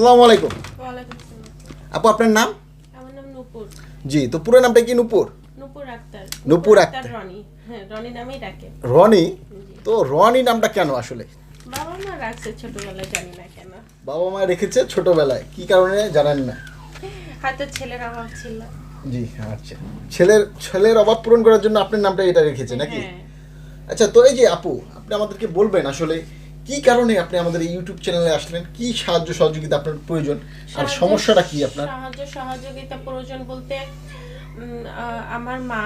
আসসালামু আলাইকুম। আপু আপনার নাম? আমার নাম নূপুর। জি তো পুরো নামটা কি নূপুর? নূপুর আক্তার। নূপুর আক্তার। রনি। হ্যাঁ রনি নামেই ডাকে। রনি? তো রনি নামটা কেন আসলে? বাবা মা রাখছে ছোটবেলায় জানি না কেন। বাবা মা রেখেছে ছোটবেলায় কি কারণে জানেন না? হয়তো ছেলের অভাব ছিল। জি আচ্ছা। ছেলের ছেলের অভাব পূরণ করার জন্য আপনার নামটা এটা রেখেছে নাকি? হ্যাঁ আচ্ছা তো এই যে আপু আপনি আমাদেরকে বলবেন আসলে কি কারণে আপনি আমাদের ইউটিউব চ্যানেলে আসলেন? কি সাহায্য সহযোগিতা আপনার প্রয়োজন? আর সমস্যাটা কি আপনার? সাহায্য সহযোগিতা প্রয়োজন বলতে আমার মা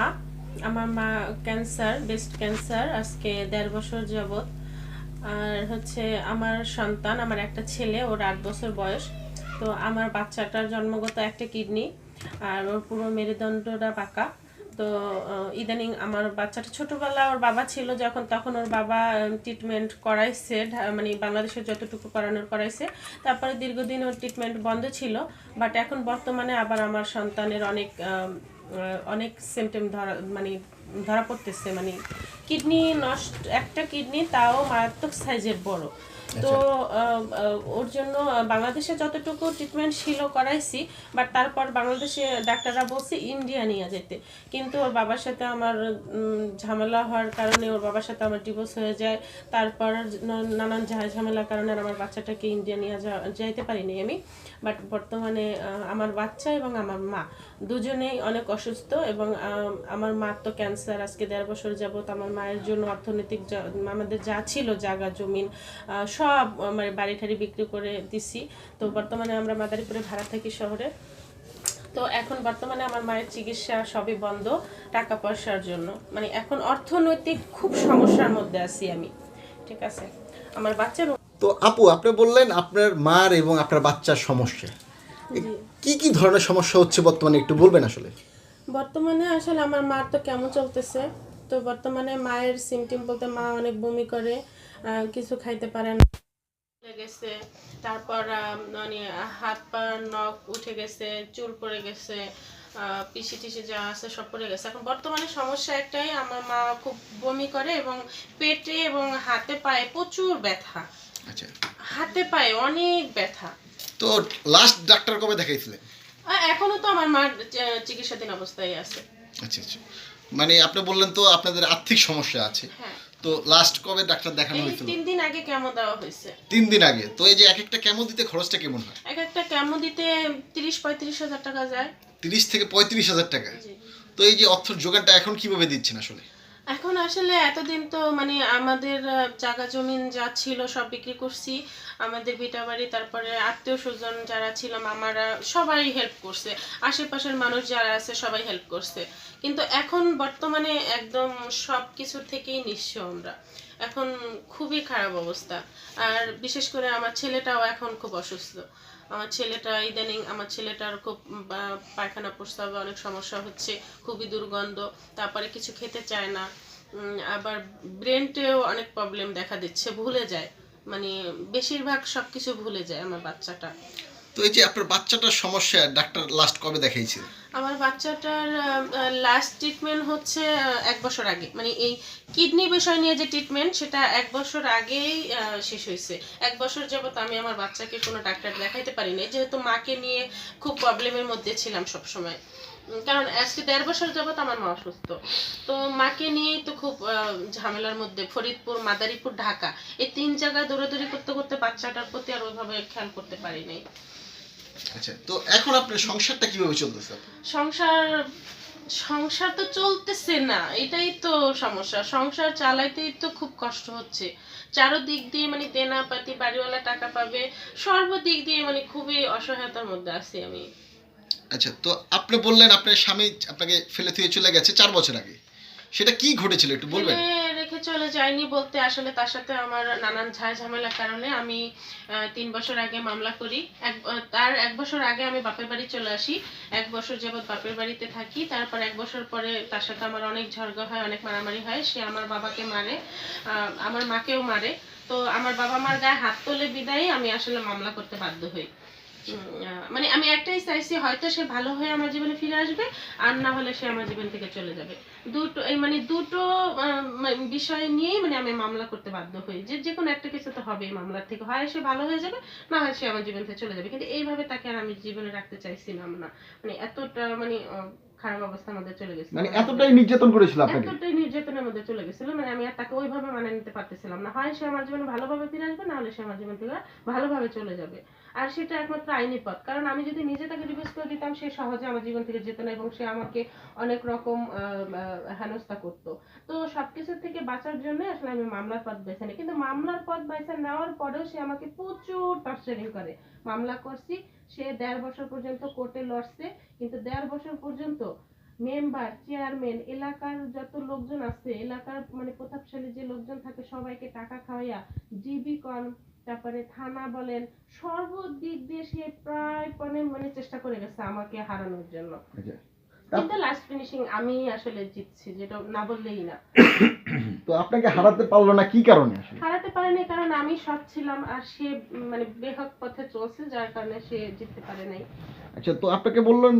আমার মা ক্যান্সার ব্রেস্ট ক্যান্সার আজকে দেড় বছর যাবৎ। আর হচ্ছে আমার সন্তান আমার একটা ছেলে ওর আট বছর বয়স। তো আমার বাচ্চাটার জন্মগত একটা কিডনি আর ওর পুরো মেরুদণ্ডটা পাকা। তো ইদানিং আমার বাচ্চাটা ছোটবেলা ওর বাবা ছিল যখন, তখন ওর বাবা ট্রিটমেন্ট করাইছে মানে বাংলাদেশের যতটুকু করানোর করাইছে। তারপরে দীর্ঘদিন ওর ট্রিটমেন্ট বন্ধ ছিল বাট এখন বর্তমানে আবার আমার সন্তানের অনেক অনেক সিমটেম ধরা মানে ধরা পড়তেছে। মানে কিডনি নষ্ট, একটা কিডনি তাও মারাত্মক সাইজের বড়। তো আহ, ওর জন্য বাংলাদেশে যতটুকু ট্রিটমেন্ট ছিল করাইছি বাট তারপর বাংলাদেশে ডাক্তাররা বলছে ইন্ডিয়া নিয়ে যেতে। কিন্তু ওর বাবার সাথে আমার ঝামেলা হওয়ার কারণে ওর বাবার সাথে আমার ডিভোর্স হয়ে যায়। তারপর নানান ঝামেলার কারণে আমার বাচ্চাটাকে ইন্ডিয়া নিয়ে যাইতে পারিনি আমি। বাট বর্তমানে আমার বাচ্চা এবং আমার মা দুজনেই অনেক অসুস্থ এবং আমার মার তো ক্যান্সার আজকে দেড় বছর যাবত আমার মায়ের জন্য অর্থনৈতিক আমাদের যা ছিল জায়গা জমিন আহ, সব মানে বাড়ি ঠাড়ি বিক্রি করে দিছি। তো বর্তমানে আমরা মাদারীপুরে ভাড়া থাকি শহরে। তো এখন বর্তমানে আমার মায়ের চিকিৎসা সবই বন্ধ টাকা পয়সার জন্য। মানে এখন অর্থনৈতিক খুব সমস্যার মধ্যে আছি আমি। ঠিক আছে? আমার বাচ্চা এবং তো আপু আপনি বললেন আপনার মার এবং আপনার বাচ্চার সমস্যা। কি কি ধরনের সমস্যা হচ্ছে বর্তমানে একটু বলবেন আসলে? বর্তমানে আসলে আমার মার তো কেমন চলতেছে? তো বর্তমানে মায়ের সিমটিম বলতে মা অনেক বমি করে কিছু খাইতে পারে না। গেছে। তারপর মানে হাত পা নখ উঠে গেছে চুল পড়ে গেছে পিসি টিসি যা আছে সব পড়ে গেছে। এখন বর্তমানে সমস্যা একটাই আমার মা খুব বমি করে এবং পেটে এবং হাতে পায়ে প্রচুর ব্যথা। আচ্ছা। হাতে পায়ে অনেক ব্যথা। তো লাস্ট ডাক্তার কবে দেখাইছিলেন? এখনও তো আমার মার চিকিৎসাধীন অবস্থায় আছে। আচ্ছা আচ্ছা। মানে আপনি বললেন তো আপনাদের আর্থিক সমস্যা আছে। হ্যাঁ। তো লাস্ট কবে ডাক্তার দেখানো হয়েছিল? তিন দিন আগে কেমো দেওয়া হয়েছে। তিন দিন আগে। তো এই যে এক একটা কেমো দিতে খরচটা কেমন হয়? এক একটা কেমো দিতে তিরিশ পঁয়ত্রিশ হাজার টাকা যায়। তিরিশ থেকে পঁয়ত্রিশ হাজার টাকা। তো এই যে অর্থ যোগানটা এখন কীভাবে দিচ্ছেন আসলে? এখন আসলে এতদিন তো মানে আমাদের জায়গা জমিন যা ছিল সব বিক্রি করছি। আমাদের ভিটা বাড়ি, তারপরে আত্মীয় স্বজন যারা ছিল, মামারা সবাই হেল্প করছে। আশেপাশের মানুষ যারা আছে সবাই হেল্প করছে। কিন্তু এখন বর্তমানে একদম সব কিছুর থেকেই নিঃস্ব আমরা। এখন খুবই খারাপ অবস্থা। আর বিশেষ করে আমার ছেলেটাও এখন খুব অসুস্থ। আমার ছেলেটা ইদানিং, আমার ছেলেটার খুব পায়খানা প্রস্তাবে অনেক সমস্যা হচ্ছে, খুবই দুর্গন্ধ, তারপরে কিছু খেতে চায় না। আবার ব্রেনটেও অনেক প্রবলেম দেখা দিচ্ছে, ভুলে যায়। মানে বেশিরভাগ সব কিছু ভুলে যায় আমার বাচ্চাটা। তো এই যে আপনার বাচ্চাটার সমস্যা, ডাক্তার লাস্ট কবে দেখাইছিল আমার বাচ্চাটার লাস্ট ট্রিটমেন্ট হচ্ছে এক বছর আগে। মানে এই কিডনি বিষয় নিয়ে যে ট্রিটমেন্ট সেটা এক বছর আগেই শেষ হয়েছে। এক বছর যাবত আমি আমার বাচ্চাকে কোনো ডাক্তার দেখাইতে পারিনি। যেহেতু মাকে নিয়ে খুব প্রবলেমের মধ্যে ছিলাম সব সময় কারণ আজকে দেড় বছর যাবৎ আমার মা অসুস্থ। তো মাকে নিয়েই তো খুব ঝামেলার মধ্যে। ফরিদপুর, মাদারীপুর, ঢাকা। এই তিন জায়গায় দৌড়াদৌড়ি করতে করতে বাচ্চাটার প্রতি আর ওইভাবে খেয়াল করতে পারিনি আচ্ছা তো এখন আপনার সংসারটা কীভাবে চলতেছে? সংসার সংসার তো চলতেছে না এটাই তো সমস্যা। সংসার চালাইতেই তো খুব কষ্ট হচ্ছে। চারোদিক দিয়ে মানে দেনা পাতি বাড়িওয়ালা টাকা পাবে সর্বদিক দিয়ে মানে খুবই অসহায়তার মধ্যে আছি আমি। আচ্ছা তো আপনি বললেন আপনার স্বামী আপনাকে ফেলে থুয়ে চলে গেছে চার বছর আগে। সেটা কি ঘটেছিল একটু বলবেন? চলে যায়নি বলতে আসলে তার সাথে আমার নানান ঝায় ঝামেলার কারণে আমি তিন বছর আগে মামলা করি। এক তার এক বছর আগে আমি বাপের বাড়ি চলে আসি। এক বছর যাবৎ বাপের বাড়িতে থাকি। তারপর এক বছর পরে তার সাথে আমার অনেক ঝগড়া হয়, অনেক মারামারি হয়। সে আমার বাবাকে মারে আমার মাকেও মারে। তো আমার বাবা মার গায়ে হাত তোলে বিদায় আমি আসলে মামলা করতে বাধ্য হই। মানে আমি একটাই চাইছি হয়তো সে ভালো হয়ে আমার জীবনে ফিরে আসবে, আর না হলে সে আমার জীবন থেকে চলে যাবে। দুটো, এই মানে দুটো বিষয় নিয়েই মানে আমি মামলা করতে বাধ্য হই। যে যে কোনো একটা কিছু তো হবেই, মামলার থেকে হয় সে ভালো হয়ে যাবে, না হয় সে আমার জীবন থেকে চলে যাবে। কিন্তু এইভাবে তাকে আর আমি জীবনে রাখতে চাইছিলাম না। মানে এতটা মানে খারাপ অবস্থার মধ্যে চলে গেছে মানে এতটাই নির্যাতন করেছিল আপনাকে? এতটাই নির্যাতনের মধ্যে চলে গেছিল মানে আমি আর তাকে ওইভাবে মানে নিতে পারতেছিলাম না। হয় সে আমার জীবনে ভালোভাবে ফিরে আসবে না হলে সে আমার জীবন থেকে ভালোভাবে চলে যাবে। আর সেটা একমাত্র আইনি পথ। কারণ আমি যদি নিজে তাকে ডিভোর্স করে দিতাম সে সহজে আমার জীবন থেকে যেত না এবং সে আমাকে অনেক রকম হেনস্থা করতো। তো সবকিছুর থেকে বাঁচার জন্য আসলে আমি মামলার পথ বেছে নিই। কিন্তু মামলার পথ বেছে নেওয়ার পরেও সে আমাকে প্রচুর টর্চারিং করে। মামলা করছি সে দেড় বছর পর্যন্ত কোর্টে লড়ছে, কিন্তু দেড় বছর পর্যন্ত মেম্বার চেয়ারম্যান এলাকার যত লোকজন আছে, এলাকার মানে প্রতাপশালী যে লোকজন থাকে সবাইকে টাকা খাওয়াইয়া জিবি কন, তারপরে থানা বলেন, সর্বদিক দিয়ে সে প্রায় মানে চেষ্টা করে গেছে আমাকে হারানোর জন্য। আচ্ছা। কিন্তু লাস্ট ফিনিশিং আমি আসলে জিতছি যেটা না বললেই না। তো আপনাকে হারাতে পারল না কি কারণে আসলে? হারাতে পারেনি কারণ আমি সৎ ছিলাম আর সে মানে বেহক পথে চলছে যার কারণে সে জিততে পারে নাই। আচ্ছা তো আপনাকে বললেন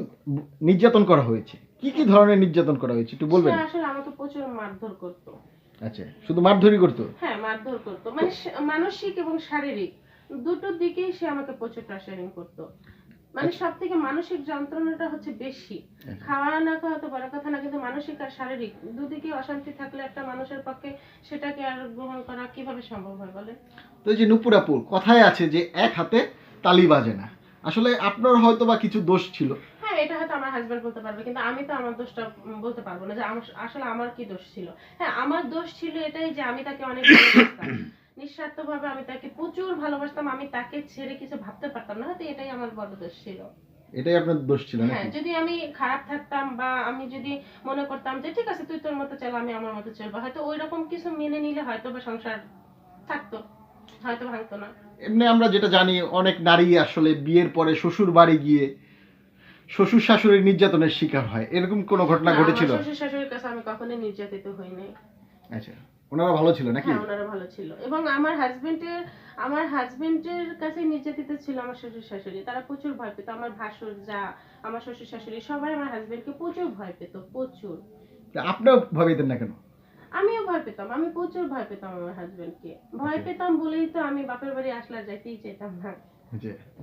নির্যাতন করা হয়েছে। কি কি ধরনের নির্যাতন করা হয়েছে একটু বলবেন? আসলে আমাকে প্রচুর মারধর করতো। আচ্ছা শুধু মারধরি করতো? হ্যাঁ মারধর করতো। মানে মানসিক এবং শারীরিক দুটো দিকেই সে আমাকে প্রচুর টর্চারিং করতো। মানে সব থেকে মানসিক যন্ত্রণাটা হচ্ছে বেশি। খাওয়া না খাওয়া তো বড় কথা না কিন্তু মানসিক আর শারীরিক দুদিকে অশান্তি থাকলে একটা মানুষের পক্ষে সেটাকে আর গ্রহণ করা কীভাবে সম্ভব হয় বলে তো এই যে নুপুরাপুর কথায় আছে যে এক হাতে তালি বাজে না। আসলে আপনার হয়তো বা কিছু দোষ ছিল। হ্যাঁ এটা হয়তো আমার হাজবেন্ড বলতে পারবে কিন্তু আমি তো আমার দোষটা বলতে পারব না যে আসলে আমার কি দোষ ছিল। হ্যাঁ আমার দোষ ছিল এটাই যে আমি তাকে অনেক নিঃস্বার্থভাবে আমি তাকে প্রচুর ভালোবাসতাম আমি তাকে ছেড়ে কিছু ভাবতে পারতাম না হয়তো এটাই আমার বড় দোষ ছিল। এটাই আপনার দোষ ছিল হ্যাঁ যদি আমি খারাপ থাকতাম বা আমি যদি মনে করতাম যে ঠিক আছে তুই তোর মতো চল আমি আমার মতো চলবো। হয়তো ওই রকম কিছু মেনে নিলে হয়তো বা সংসার থাকতো হয়তো ভাঙতো না। এমনি আমরা যেটা জানি অনেক নারী আসলে বিয়ের পরে শ্বশুর বাড়ি গিয়ে শ্বশুর শাশুড়ির নির্যাতনের শিকার হয়। এরকম কোনো ঘটনা ঘটেছিল? শ্বশুর শাশুড়ির কাছে আমি কখনোই নির্যাতিত হইনি আচ্ছা। ওনারা ভালো ছিল নাকি? হ্যাঁ ওনারা ভালো ছিল। এবং আমার হাজবেন্ডের আমার হাজবেন্ডের কাছে নির্যাতিত ছিল আমার শ্বশুর শাশুড়ি তারা প্রচুর ভয় পেত। আমার ভাসুর যা আমার শ্বশুর শাশুড়ি সবাই আমার হাজবেন্ডকে প্রচুর ভয় পেত প্রচুর। আপনিও ভাবিতেন না কেন? আমিও ভয় পেতাম। আমি প্রচুর ভয় পেতাম আমার হাজবেন্ডকে ভয় পেতাম বলেই তো আমি বাপের বাড়ি আসলে যাইতেই চাইতাম না।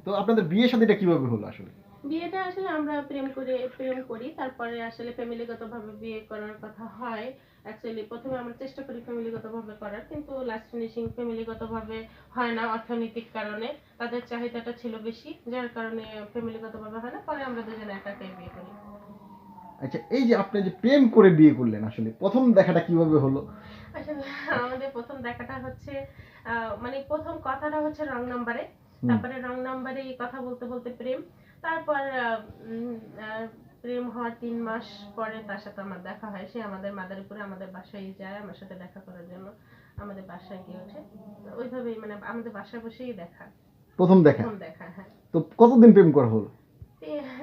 তো আপনাদের বিয়ে শাদীটা কীভাবে হলো আসলে? বিয়েটা আসলে আমরা প্রেম করে প্রেম করি। তারপরে আসলে ফ্যামিলিগত ভাবে বিয়ে করার কথা হয়। অ্যাকচুয়ালি প্রথমে আমরা চেষ্টা করি ফ্যামিলিগত ভাবে করার কিন্তু লাস্ট ফিনিশিং ফ্যামিলিগত ভাবে হয় না অর্থনৈতিক কারণে। তাদের চাহিদাটা ছিল বেশি যার কারণে ফ্যামিলিগত ভাবে হয় না। পরে আমরা দুজনে একাকে বিয়ে করি। আচ্ছা এই যে আপনি যে প্রেম করে বিয়ে করলেন আসলে প্রথম দেখাটা কীভাবে হলো? আসলে আমাদের প্রথম দেখাটা হচ্ছে মানে প্রথম কথাটা হচ্ছে রং নাম্বারে তারপরে রং নাম্বারে কথা বলতে বলতে প্রেম। তারপর প্রেম হওয়ার তিন মাস পরে তার সাথে আমার দেখা হয়। সে আমাদের মাদারীপুরে আমাদের বাসায় যায় আমার সাথে দেখা করার জন্য। আমাদের বাসায় গিয়ে ওঠে। ওইভাবেই মানে আমাদের বাসায় বসেই দেখা। প্রথম দেখা? প্রথম দেখা হ্যাঁ। তো কতদিন প্রেম করা হলো?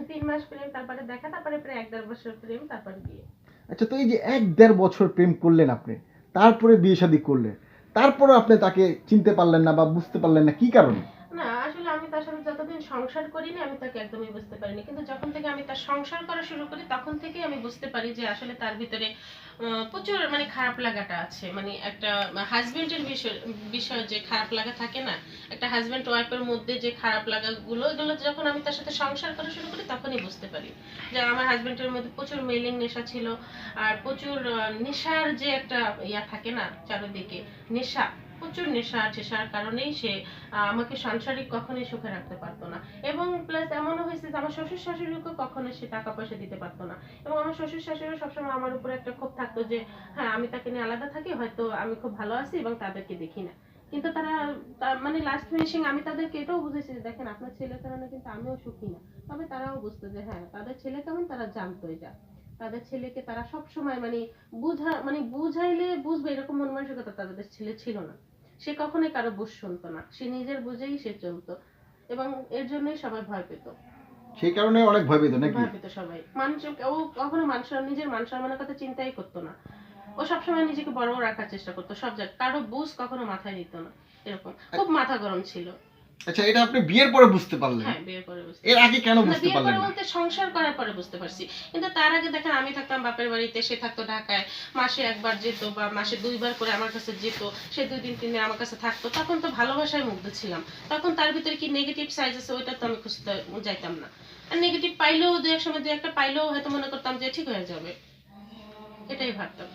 তিন মাস প্রেম তারপরে দেখা তারপরে প্রায় এক দেড় বছর প্রেম তারপরে বিয়ে। আচ্ছা তো এই যে এক দেড় বছর প্রেম করলেন আপনি তারপরে বিয়ে শাদী করলেন তারপরে আপনি তাকে চিনতে পারলেন না বা বুঝতে পারলেন না কি কারণে? না আসলে আমি তার সাথে যতদিন সংসার করিনি, আমি তাকে একদমই বুঝতে পারিনি। কিন্তু যখন থেকে আমি তার সংসার করা শুরু করি, তখন থেকেই আমি বুঝতে পারি যে আসলে তার ভিতরে প্রচুর মানে খারাপ লাগাটা আছে। মানে একটা হাজবেন্ডের বিষয় বিষয় যে খারাপ লাগা থাকে না, একটা হাজবেন্ড ওয়াইফের মধ্যে যে খারাপ লাগাগুলো, এগুলো যখন আমি তার সাথে সংসার করা শুরু করি, তখনই বুঝতে পারি। যে আমার হাজবেন্ডের মধ্যে প্রচুর মেলিং নেশা ছিল, আর প্রচুর নেশার যে একটা ইয়া থাকে না, চারিদিকে, নেশা প্রচুর নেশা টেশার কারণেই সে আমাকে সাংসারিক কখনোই সুখে রাখতে পারতো না। এবং প্লাস এমনও হয়েছে যে আমার শ্বশুর শাশুড়িকে কখনো সে টাকা পয়সা দিতে পারতো না। এবং আমার শ্বশুর শাশুড়ি সবসময় আমার উপরে একটা ক্ষোভ থাকতো যে হ্যাঁ আমি তাকে নিয়ে আলাদা থাকি, হয়তো আমি খুব ভালো আছি এবং তাদেরকে দেখি না। কিন্তু তারা মানে লাস্ট ফিনিশিং আমি তাদেরকে এটাও বুঝেছি যে, দেখেন, আপনার ছেলের কারণে কিন্তু আমিও সুখী না। তবে তারাও বুঝতো যে হ্যাঁ তাদের ছেলে কেমন, তারা জানতো এটা তাদের ছেলেকে তারা সব সময় মানে বুঝা মানে বুঝাইলে বুঝবে, এরকম মন মানসিকতা তাদের ছেলে ছিল না। সে কখনোই কারও বুঝ শুনতো না। সে নিজের বুঝেই সে চলতো এবং এর জন্যই সবাই ভয় পেত। সেই কারণে অনেক ভয় পেত নাকি? ভয় পেত সবাই। মানুষ ও কখনো মানুষ নিজের মান সম্মানের কথা চিন্তাই করতো না। ও সবসময় নিজেকে বড় রাখার চেষ্টা করতো সব জায়গায়। কারও বুঝ কখনো মাথায় নিত না। এরকম। খুব মাথা গরম ছিল। আচ্ছা এটা আপনি বিয়ের পরে বুঝতে পারলেন। হ্যাঁ বিয়ে করে বুঝতে এর আগে কেন বুঝতে পারলেন না? বলতে সংসার করার পরে বুঝতে পারছি। কিন্তু তার আগে দেখেন আমি থাকতাম বাপের বাড়িতে সে থাকতো ঢাকায়। মাসে একবার যেত বা মাসে দুইবার করে আমার কাছে যেত সে দুই দিন তিন দিন আমার কাছে থাকতো। তখন তো ভালোবাসায় মুগ্ধ ছিলাম। তখন তার ভিতরে কি নেগেটিভ সাইজ আছে ওইটা তো আমি খুঁজতে যাইতাম না। আর নেগেটিভ পাইলেও দু এক সময় দু একটা পাইলেও হয়তো মনে করতাম যে ঠিক হয়ে যাবে। এটাই ভাবতাম।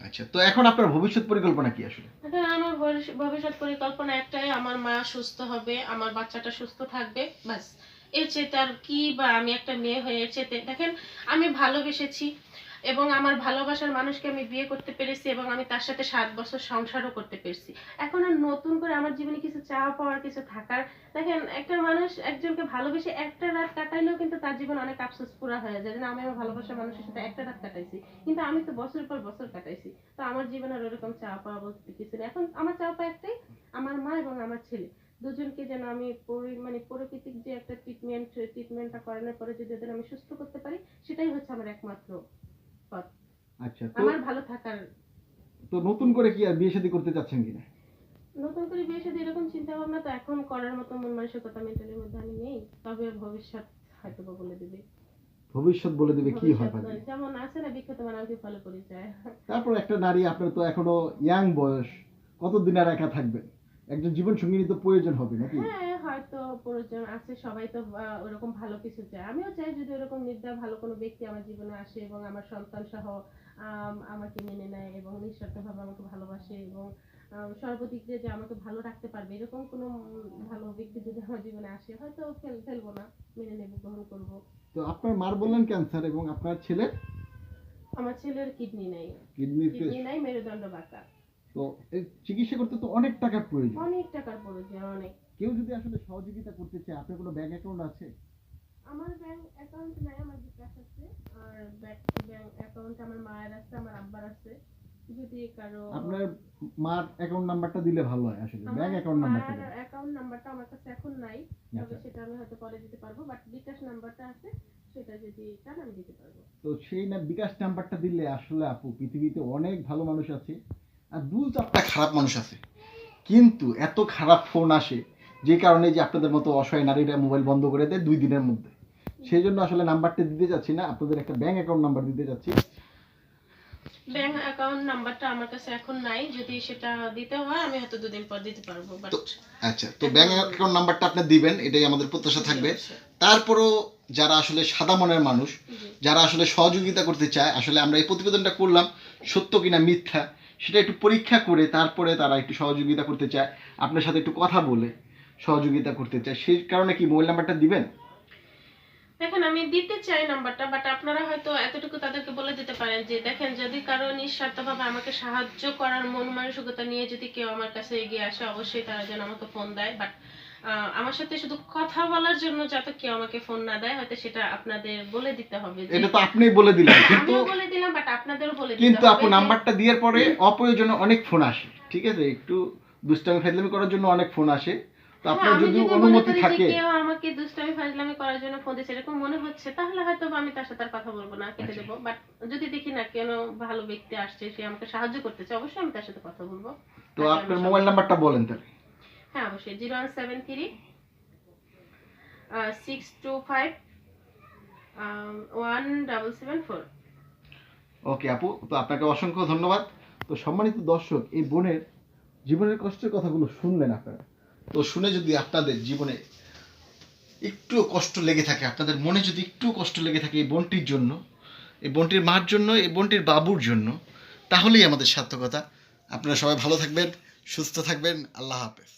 আচ্ছা তো এখন আপনার ভবিষ্যৎ পরিকল্পনা কি আসলে? এখন আমার ভবিষ্য- ভবিষ্যৎ পরিকল্পনা একটাই, আমার মা সুস্থ হবে, আমার বাচ্চাটা সুস্থ থাকবে, ব্যাস। এর চেয়ে তার কি বা আমি একটা মেয়ে হয়ে চেয়ে দেখেন, আমি ভালোবেসেছি এবং আমার ভালোবাসার মানুষকে আমি বিয়ে করতে পেরেছি এবং আমি তার সাথে সাত বছর সংসারও করতে পেরেছি। এখন আর নতুন করে আমার জীবনে কিছু চাওয়া পাওয়ার, কিছু থাকার, দেখেন, একটা মানুষ একজনকে ভালোবেসে একটা রাত কাটাইলেও কিন্তু তার জীবন অনেক আফসোস পুরা হয়ে যায় যে আমি আমার ভালোবাসার মানুষের সাথে একটা রাত কাটাইছি। কিন্তু আমি তো বছর পর বছর কাটাইছি। তো আমার জীবনে আর ওরকম চাওয়া পাওয়া বলতে কিছু নেই। এখন আমার চাওয়া পাওয়া একটাই, আমার মা এবং আমার ছেলে। দুজনকে যেন আমি মানে প্রকৃতিক যে একটা ট্রিটমেন্ট ট্রিটমেন্টটা করানোর পরে যদি ওদের আমি সুস্থ করতে পারি, সেটাই হচ্ছে আমার একমাত্র পথ। আচ্ছা তো আমার ভালো থাকার তো নতুন করে কি আর বিয়ে শাদী করতে চাচ্ছেন কিনা? নতুন করে বিয়ে সাথে এরকম চিন্তা ভাবনা তো এখন করার মতো মন মানসিকতা মেন্টালের মধ্যে আমি নেই তবে ভবিষ্যৎ হয়তো বলে দিবে। ভবিষ্যৎ বলে দেবে কি হয়। যেমন আছে না বিখ্যাত মানবকে ফলো পরিচয় তারপর একটা নারী আপনার তো এখনও ইয়াং বয়স কতদিন আর একা থাকবেন? একজন জীবন সঙ্গিনী তো প্রয়োজন হবে নাকি? হ্যাঁ হয়তো প্রয়োজন আছে সবাই তো ওরকম ভালো কিছু চায়। আমিও চাই যদি ওরকম নির্দয় ভালো কোনো ব্যক্তি আমার জীবনে আসে এবং আমার সন্তান সহ আমাকে মেনে নেয় এবং নিঃস্বার্থভাবে আমাকে ভালোবাসে এবং সর্বদিক দিয়ে যে আমাকে ভালো রাখতে পারবে এরকম কোনো ভালো ব্যক্তি যদি আমার জীবনে আসে হয়তো ফেল ফেলব না মেনে নেব গ্রহণ করব। তো আপনার মার বললেন ক্যান্সার এবং আপনার ছেলে আমার ছেলের কিডনি নেই। কিডনি নাই মেরুদণ্ড বাঁকা। তো চিকিৎসা করতে তো অনেক টাকার প্রয়োজন। অনেক টাকার প্রয়োজন অনেক। কেউ যদি আসলে সহযোগিতা করতে চায় আপনার কোনো ব্যাংক অ্যাকাউন্ট আছে? আমার ব্যাংক অ্যাকাউন্ট নাই আমার বিকাশ আছে। আর ব্যাংক অ্যাকাউন্ট আমার মায়ের আছে আমার আব্বার আছে। যদি কারও আপনার মার অ্যাকাউন্ট নাম্বারটা দিলে ভালো হয় আসলে। ব্যাংক অ্যাকাউন্ট নাম্বারটা মার দেন। অ্যাকাউন্ট নাম্বারটা আমার কাছে এখন নাই তবে আচ্ছা। সেটা আমি হয়তো পরে দিতে পারব বাট বিকাশ নাম্বারটা আছে সেটা যদি চান আমি দিতে পারব। তো সেই না বিকাশ নাম্বারটা দিলে আসলে আপু পৃথিবীতে অনেক ভালো মানুষ আছে। আর দু চারটা খারাপ মানুষ আছে। কিন্তু এত খারাপ ফোন আসে যে কারণে যে আপনাদের মতো অসহায় নারীরা মোবাইল বন্ধ করে দেয় দুই দিনের মধ্যে। সেই জন্য আসলে নাম্বারটা দিতে যাচ্ছি না আপনাদের একটা ব্যাংক অ্যাকাউন্ট নাম্বার দিতে যাচ্ছি। ব্যাংক অ্যাকাউন্ট নাম্বারটা আমার কাছে এখন নাই যদি সেটা দিতে হয় আমি হয়তো দুদিন পর দিতে পারব বাট আচ্ছা তো ব্যাংক অ্যাকাউন্ট নাম্বারটা আপনি দিবেন এটাই আমাদের প্রত্যাশা থাকবে। তারপরও যারা আসলে সাদা মনের মানুষ যারা আসলে সহযোগিতা করতে চায় আসলে আমরা এই প্রতিবেদনটা করলাম সত্য কিনা মিথ্যা সেটা একটু পরীক্ষা করে তারপরে তারা একটু সহযোগিতা করতে চায়। আপনার সাথে একটু কথা বলে সহযোগিতা করতে চায়। সেই কারণে কি মোবাইল নাম্বারটা দিবেন? দেখেন, আমি দিতে চাই নাম্বারটা বাট আপনারা হয়তো এতটুকু তাদেরকে বলে দিতে পারেন যে, দেখেন, যদি কারও নিঃস্বার্থভাবে আমাকে সাহায্য করার মন মানসিকতা নিয়ে যদি কেউ আমার কাছে এগিয়ে আসে, অবশ্যই তারা যেন আমাকে ফোন দেয়। বাট আমার সাথে শুধু কথা বলার জন্য যাতে কেউ আমাকে ফোন না দেয় হয়তো সেটা আপনাদের বলে দিতে হবে এটা তো আপনিই বলে দিলেন কিন্তু বলে দিলাম বাট আপনাদেরও বলে দিতে কিন্তু আপু নাম্বারটা দেওয়ার পরে অপ্রয়োজনে অনেক ফোন আসে ঠিক আছে? একটু দুষ্টামি ফাজলামি করার জন্য অনেক ফোন আসে। তো হ্যাঁ, আপনার যদি অনুমতি থাকে কেউ আমাকে দুষ্টামি ফাজলামি করার জন্য ফোন দিচ্ছে এরকম মনে হচ্ছে তাহলে হয়তো আমি তার সাথে আর কথা বলব না কেটে আচ্ছা। দেবো। বাট যদি দেখি না কেন ভালো ব্যক্তি আসছে সে আমাকে সাহায্য করতে চায় অবশ্যই আমি তার সাথে কথা বলব। তো আপনার মোবাইল। নাম্বারটা বলেন তাহলে। হ্যাঁ অবশ্যই। Zero one seven three six two five one double seven four. Okay আপু, তো আপনাকে অসংখ্য ধন্যবাদ। তো সম্মানিত দর্শক, এই বোনের জীবনের কষ্টের কথাগুলো শুনলেন আপনারা। তো শুনে যদি আপনাদের জীবনে একটু কষ্ট লেগে থাকে, আপনাদের মনে যদি একটু কষ্ট লেগে থাকে এই বোনটির জন্য, এই বোনটির মার জন্য, এই বোনটির বাবুর জন্য, তাহলেই আমাদের সার্থকতা। আপনারা সবাই ভালো থাকবেন, সুস্থ থাকবেন, আল্লাহ হাফেজ।